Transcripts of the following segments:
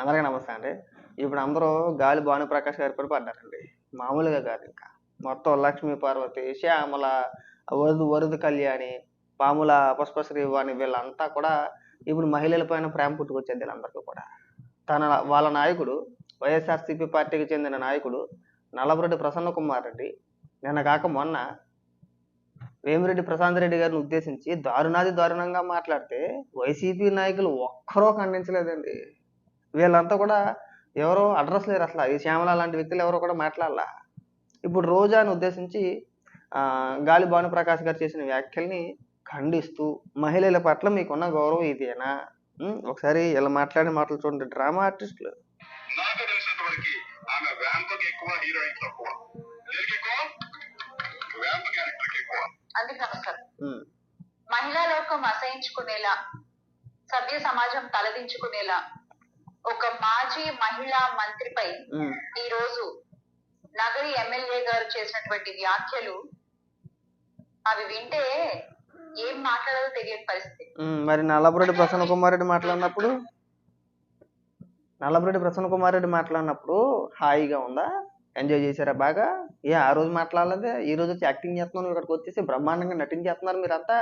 అందరికీ నమస్తే అండి. ఇప్పుడు అందరూ గాలి భానుప్రకాష్ గారి పడి పడ్డారండి. మామూలుగా కాదు ఇంకా. మొత్తం లక్ష్మీ పార్వతి శ్యామల వరదు వరదు కళ్యాణి పాముల పుష్పశ్రీ వాణి వీళ్ళంతా కూడా ఇప్పుడు మహిళల పైన ప్రేమ పుట్టుకొచ్చేది వీళ్ళందరికీ కూడా. తన వాళ్ళ నాయకుడు వైఎస్ఆర్సీపీ పార్టీకి చెందిన నాయకుడు నల్లబరెడ్డి ప్రసన్న కుమార్ రెడ్డి నిన్న కాక మొన్న వేమిరెడ్డి ప్రశాంత్ రెడ్డి గారిని ఉద్దేశించి దారుణాది దారుణంగా మాట్లాడితే వైసీపీ నాయకులు ఒక్కరూ ఖండించలేదండి. వీళ్ళంతా కూడా ఎవరో అడ్రస్ లేరు అసలు. ఈ శ్యామల లాంటి వ్యక్తులు ఎవరో కూడా మాట్లాడాల. ఇప్పుడు రోజాను ఉద్దేశించి ఆ, గాలి భానుప్రకాష్ గారు చేసిన వ్యాఖ్యల్ని ఖండిస్తూ మహిళల పట్ల మీకున్న గౌరవం ఇదేనా? ఒకసారి ఇలా మాట్లాడే మాటలు చూడండి. డ్రామా ఆర్టిస్టులు. నాకు తెలిసినంత వరకు ఆమె వ్యాంపకి ఎక్కువ హీరోయిన్ తక్కువ దేనికి ఎక్కువ? వ్యాంప క్యారెక్టర్కి ఎక్కువ. అందుకు నమస్కారం. ఉమ్, మహిళా లోకం అసహించుకునేలా సభ్య సమాజం తలదించుకునేలా ఒక మాజీ మహిళా మంత్రిపై ఈ రోజు నగరి ఎమ్మెల్యే గారు చేసినటువంటి వ్యాఖ్యలు అవి వింటే ఏం మాట్లాడాలో తెలియని పరిస్థితి. మరి నల్లపురెడ్డి ప్రసన్న కుమార్ రెడ్డి మాట్లాడినప్పుడు? నల్లపురెడ్డి ప్రసన్న కుమార్ రెడ్డి మాట్లాడినప్పుడు హాయిగా ఉందా? ఎంజాయ్ చేశారా బాగా? ఏ ఆ రోజు మాట్లాడలేదే? ఈ రోజు వచ్చి యాక్టింగ్ చేస్తున్నాను ఇక్కడికి వచ్చేసి బ్రహ్మాండంగా నటించేస్తున్నారు మీరంతా?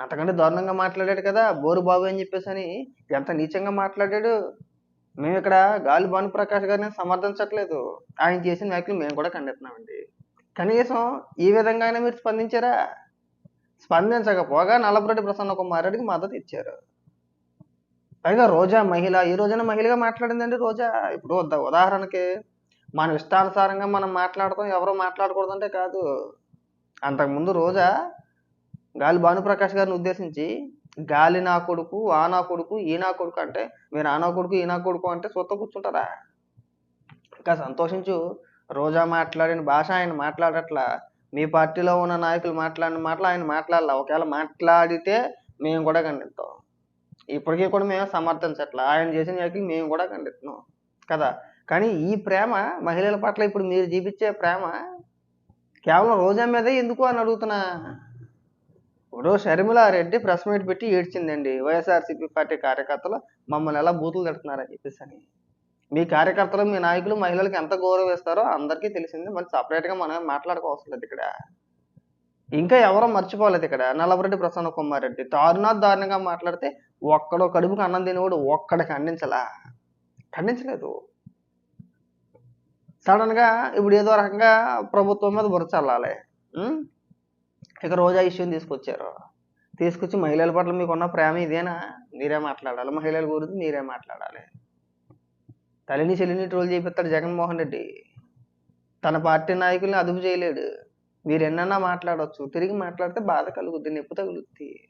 అంతకంటే దారుణంగా మాట్లాడాడు కదా బోరు బాబు అని చెప్పేసి అని ఎంత నీచంగా మాట్లాడాడు. మేము ఇక్కడ గాలి భానుప్రకాష్ గారిని సమర్థించట్లేదు. ఆయన చేసిన వ్యాఖ్యలు మేము కూడా ఖండిస్తున్నామండి. కనీసం ఈ విధంగా అయినా మీరు స్పందించారా? స్పందించకపోగా నల్లపురెడ్డి ప్రసన్న కుమార్ రెడ్డికి మద్దతు ఇచ్చారు. పైగా రోజా మహిళ ఈ రోజున మహిళగా మాట్లాడిందండి రోజా. ఇప్పుడు ఉదాహరణకి మన ఇష్టానుసారంగా మనం మాట్లాడతాం ఎవరో మాట్లాడకూడదంటే కాదు. అంతకుముందు రోజా గాలి భానుప్రకాష్ గారిని ఉద్దేశించి గాలి నా కొడుకు ఆ నా కొడుకు ఈ నా కొడుకు అంటే మీరు ఆ నా కొడుకు ఈ నా కొడుకు అంటే సొత్త కూర్చుంటారా? ఇంకా సంతోషించు. రోజా మాట్లాడిన భాష ఆయన మాట్లాడట్లా. మీ పార్టీలో ఉన్న నాయకులు మాట్లాడిన మాటలు ఆయన మాట్లాడాల. ఒకవేళ మాట్లాడితే మేము కూడా ఖండిస్తాం. ఇప్పటికీ కూడా మేము సమర్థించట్లా. ఆయన చేసిన వ్యాఖ్యలు మేము కూడా ఖండిస్తున్నాం. కదా? కానీ ఈ ప్రేమ మహిళల పట్ల ఇప్పుడు మీరు చూపించే ప్రేమ కేవలం రోజా మీదే ఎందుకు అని అడుగుతున్నా? ఇప్పుడు షర్మిలారెడ్డి ప్రెస్ మీట్ పెట్టి ఏడ్చిందండి. వైఎస్ఆర్సీపీ పార్టీ కార్యకర్తలు మమ్మల్ని ఎలా బూతులు తిడుతున్నారని చెప్పేసి అని. మీ కార్యకర్తలు మీ నాయకులు మహిళలకు ఎంత గౌరవిస్తారో అందరికీ తెలిసింది. మరి సపరేట్గా మనం మాట్లాడుకోవసరం లేదు ఇక్కడ. ఇంకా ఎవరో మర్చిపోలేదు ఇక్కడ. నల్లబరెడ్డి ప్రసన్న కుమార్ రెడ్డి. దారుణాత్ దారుణంగా మాట్లాడితే ఒక్కడో కడుపుకి అన్నం తినేవాడు ఒక్కడ ఖండించలా ఖండించలేదు. సడన్గా ఇప్పుడు ఏదో రకంగా ప్రభుత్వం మీద బురద చల్లాలి. ఇక రోజా ఇష్యూని తీసుకొచ్చారు. తీసుకొచ్చి మహిళల పట్ల మీకున్న ప్రేమ ఇదేనా? మీరే మాట్లాడాలి. మహిళల గురించి మీరే మాట్లాడాలి. తల్లిని చెల్లిని ట్రోల్ చేపిస్తాడు జగన్మోహన్ రెడ్డి. తన పార్టీ నాయకుల్ని అదుపు చేయలేడు. మీరు ఎన్నన్నా మాట్లాడవచ్చు తిరిగి మాట్లాడితే బాధ కలుగుద్ది నొప్పి తగులుద్ది.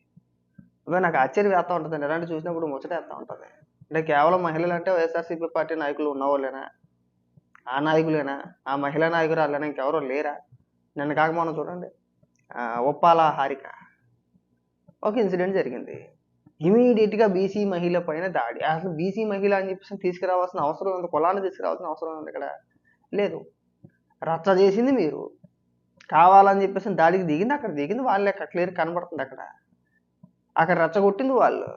ఇవే నాకు ఆశ్చర్యం వేస్తూ ఉంటుంది ఎలాంటి చూసినప్పుడు ముచ్చట వేస్తూ ఉంటుంది. అంటే కేవలం మహిళలు అంటే వైఎస్ఆర్సీపీ పార్టీ నాయకులు ఉన్నవాళ్ళేనా? ఆ నాయకులేనా? ఆ మహిళా నాయకురాలేనా ఇంకెవరో లేరా? నన్ను కాక మనం చూడండి. ఒప్పాల ఉప్పాల హారిక ఒక ఇన్సిడెంట్ జరిగింది. ఇమీడియట్గా బీసీ మహిళ పైన దాడి. అసలు బీసీ మహిళ అని చెప్పేసి తీసుకురావాల్సిన అవసరం ఉంది. కులాన్ని తీసుకురావాల్సిన అవసరం ఉంది ఇక్కడ. లేదు. రచ్చ చేసింది మీరు. కావాలని చెప్పేసి దాడికి దిగింది. అక్కడ దిగింది. వాళ్ళే క్లియర్ కనబడుతుంది అక్కడ. అక్కడ రెచ్చగొట్టింది వాళ్ళు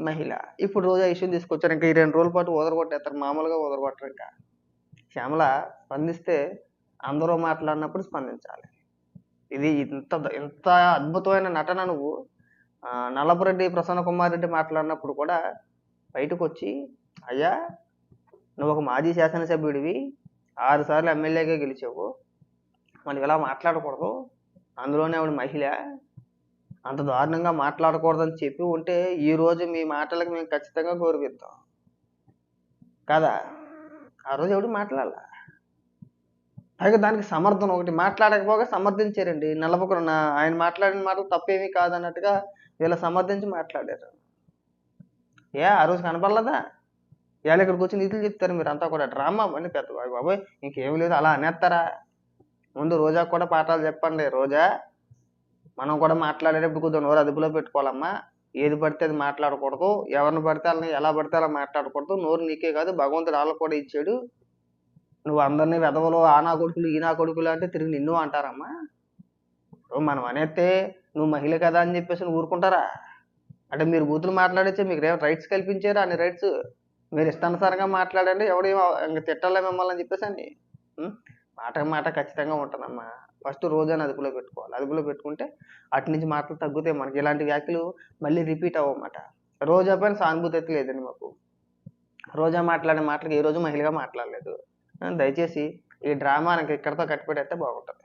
మహిళ. ఇప్పుడు రోజా ఇష్యూ తీసుకొచ్చారు. ఇంకా ఈ రెండు రోజుల పాటు వదరగొట్టేస్తారు మామూలుగా వదరగొట్టరు ఇంకా. శ్యామల స్పందిస్తే అందరూ మాట్లాడినప్పుడు స్పందించాలి. ఇది ఇంత ఇంత అద్భుతమైన నటన నువ్వు ఆ, నల్లపురెడ్డి ప్రసన్న కుమార్ రెడ్డి మాట్లాడినప్పుడు కూడా బయటకు వచ్చి అయ్యా నువ్వు ఒక మాజీ శాసనసభ్యుడివి ఆరుసార్లు ఎమ్మెల్యేగా గెలిచావు. మనం ఇలా మాట్లాడకూడదు. అందులోనే ఆవిడ మహిళ. అంత దారుణంగా మాట్లాడకూడదని చెప్పి ఉంటే ఈ రోజు మీ మాటలకు మేము ఖచ్చితంగా గౌరవిద్దాం. కదా? ఆ రోజు ఎవడు మాట్లాడాల? పైగా దానికి సమర్థన ఒకటి మాట్లాడకపోగా సమర్థించారండి. నల్లపొక్కరు ఆయన మాట్లాడిన మాటలు తప్పేమీ కాదన్నట్టుగా వీళ్ళ సమర్థించి మాట్లాడారు. ఏ ఆ రోజు కనపడలేదా? ఇవాళ ఇక్కడికి వచ్చి నీతులు చెప్తారు మీరు అంతా కూడా. డ్రామా అని పెద్ద బాబు. ఇంకేం లేదు అలా అనేస్తారా? ముందు రోజా కూడా పాఠాలు చెప్పండి రోజా. మనం కూడా మాట్లాడేటప్పుడు కొద్దిగా నోరు అదుపులో పెట్టుకోవాలమ్మా. ఏది పడితే అది మాట్లాడకూడదు. ఎవరిని పడితే వాళ్ళని ఎలా పడితే అలా మాట్లాడకూడదు. నోరు నీకే కాదు భగవంతుడు వాళ్ళకు కూడా ఇచ్చాడు. నువ్వు అందరినీ వెధవలు ఆ నా కొడుకులు ఈ నా కొడుకులు అంటే తిరిగి నిన్ను అంటారమ్మా. మనం అనేస్తే నువ్వు మహిళ కదా అని చెప్పేసి నువ్వు ఊరుకుంటారా? అంటే మీరు బూతులు మాట్లాడేస్తే మీకు రైట్స్ కల్పించారు? అన్ని రైట్స్ మీరు ఇష్టానుసారంగా మాట్లాడండి. ఎవడు ఇంకా అవ- తిట్టాలే మిమ్మల్ని అని చెప్పేసి అండి మాట మాట ఖచ్చితంగా ఉంటుందమ్మా. ఫస్ట్ రోజాని అదుపులో పెట్టుకోవాలి. అదుపులో పెట్టుకుంటే అటు నుంచి మాటలు తగ్గుతాయి మనకి. ఇలాంటి వ్యాఖ్యలు మళ్ళీ రిపీట్ అవ్వమాట. రోజా పైన సానుభూతి అయితే లేదండి మాకు. రోజా మాట్లాడే మాటలకు ఏ రోజు మహిళగా మాట్లాడలేదు. దయచేసి ఈ డ్రామా నాకు ఇక్కడితో కట్టిపెట్టేస్తే బాగుంటుంది.